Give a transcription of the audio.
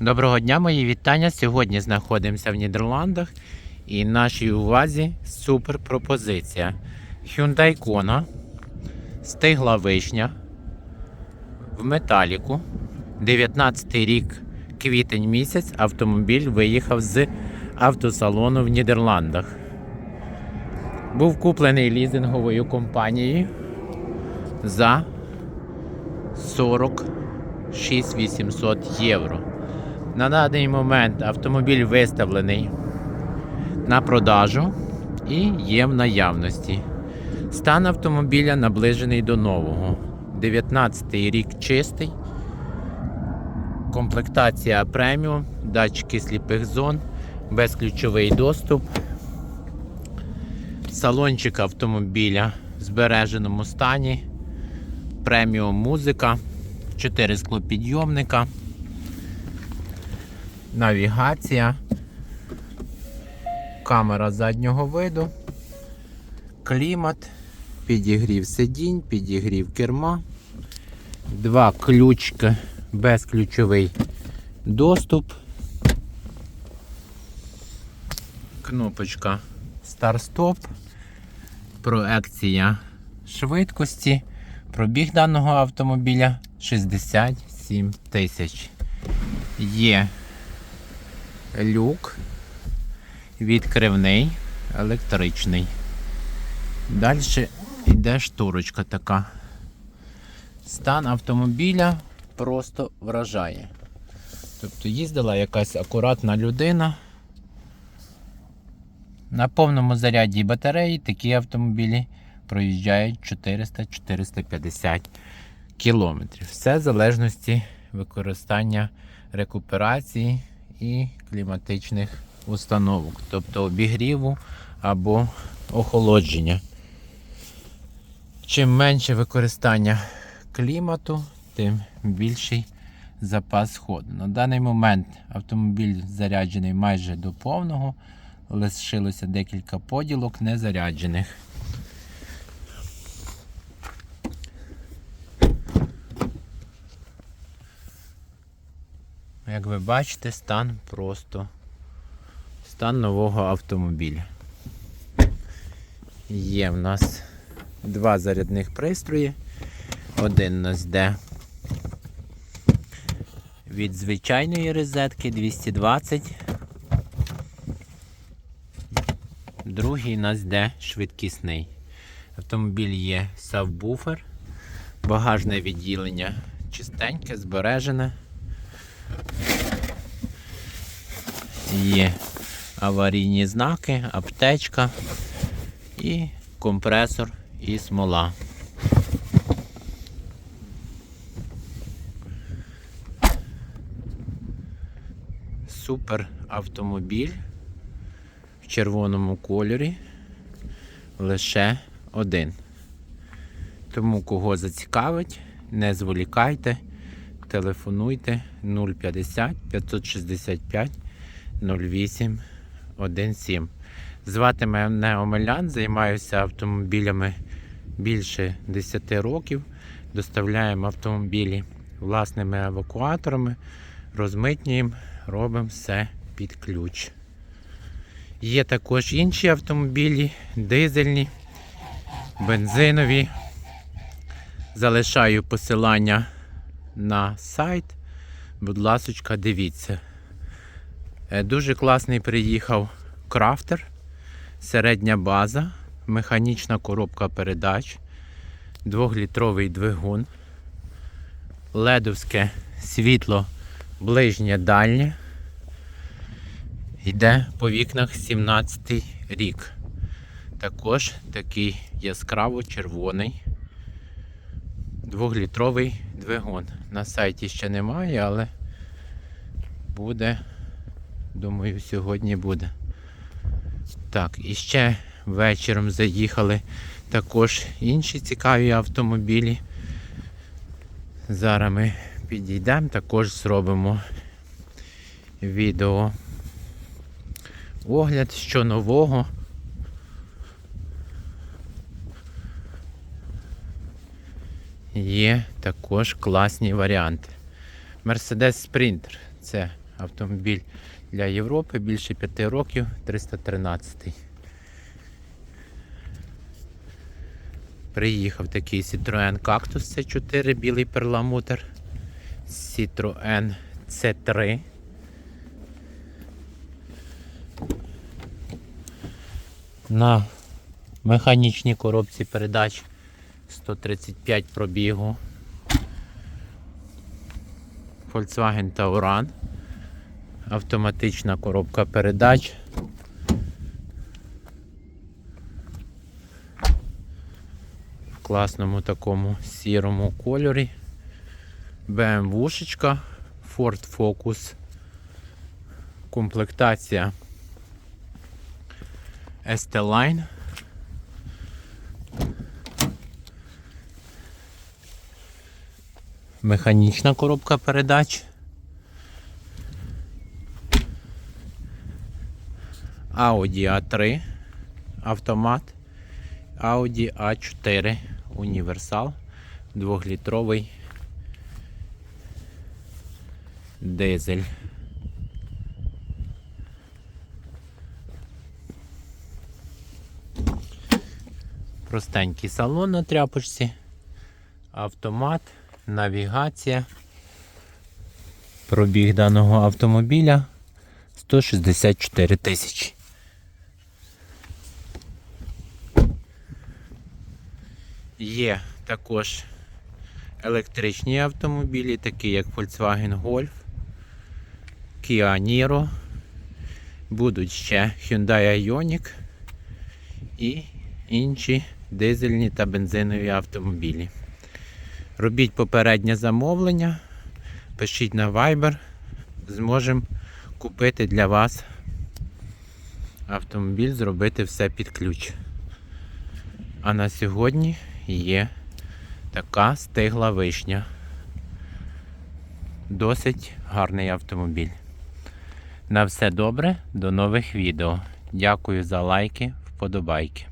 Доброго дня, мої вітання. Сьогодні знаходимося в Нідерландах і нашій увазі супер пропозиція. Hyundai Kona, стигла вишня в металіку. 19 рік, квітень місяць, автомобіль виїхав з автосалону в Нідерландах. Був куплений лізинговою компанією за 46 800 євро. На даний момент автомобіль виставлений на продажу і є в наявності. Стан автомобіля наближений до нового. 19 рік чистий. Комплектація преміум, датчики сліпих зон, безключовий доступ. Салончик автомобіля в збереженому стані. Преміум музика, 4 склопідйомника навігація, камера заднього виду, клімат, підігрів сидінь, підігрів керма, два ключки, безключовий доступ, кнопочка старт-стоп, проекція швидкості, пробіг даного автомобіля 67 тисяч. Є люк відкривний, електричний. Далі йде шторочка така. Стан автомобіля просто вражає. Тобто їздила якась акуратна людина. На повному заряді батареї такі автомобілі проїжджають 400-450 кілометрів. Все в залежності використання рекуперації і кліматичних установок, тобто обігріву або охолодження. Чим менше використання клімату, тим більший запас ходу. На даний момент автомобіль заряджений майже до повного, лишилося декілька поділок незаряджених. Як ви бачите, стан просто стан нового автомобіля. Є в нас два зарядних пристрої. Один у нас йде від звичайної розетки 220. Другий у нас йде швидкісний. Автомобіль є сабвуфер, багажне відділення чистеньке, збережене. Є аварійні знаки, аптечка і компресор і смола. Супер автомобіль в червоному кольорі лише один. Тому кого зацікавить, не зволікайте, телефонуйте 050 565 08 17. Звати мене Омелян, займаюся автомобілями більше 10 років. Доставляємо автомобілі власними евакуаторами, розмитнюємо, робимо все під ключ. Є також інші автомобілі, дизельні, бензинові. Залишаю посилання на сайт. Будь ласочка, дивіться. Е, Дуже класний приїхав крафтер, середня база, механічна коробка передач, 2-літровий двигун, ледовське світло ближнє дальнє. Йде по вікнах 17 рік. Також такий яскраво червоний 2-літровий двигун. На сайті ще немає, але буде. Думаю, сьогодні буде. Так, і ще вечором заїхали також інші цікаві автомобілі. Зараз ми підійдемо, також зробимо відео. Огляд, що нового. Є також класні варіанти. Mercedes Sprinter це Автомобіль для Європи більше 5 років, 313. Приїхав такий Citroen Cactus C4, білий перламутр. Citroen C3. На механічній коробці передач 135 пробігу. Volkswagen Tauran. Автоматична коробка передач. В класному такому сірому кольорі. BMW-шечка, Ford Focus. Комплектація ST-Line. Механічна коробка передач. Audi A3 автомат. Audi A4 універсал. Двохлітровий дизель. Простенький салон на тряпочці. Автомат, навігація. Пробіг даного автомобіля 164 тисячі. Є також електричні автомобілі, такі як Volkswagen Golf, Kia Niro. Будуть ще Hyundai Ioniq і інші дизельні та бензинові автомобілі. Робіть попереднє замовлення, пишіть на Viber, зможемо купити для вас автомобіль, зробити все під ключ. А на сьогодні є така стигла вишня. Досить гарний автомобіль. На все добре, до нових відео. Дякую за лайки, вподобайки.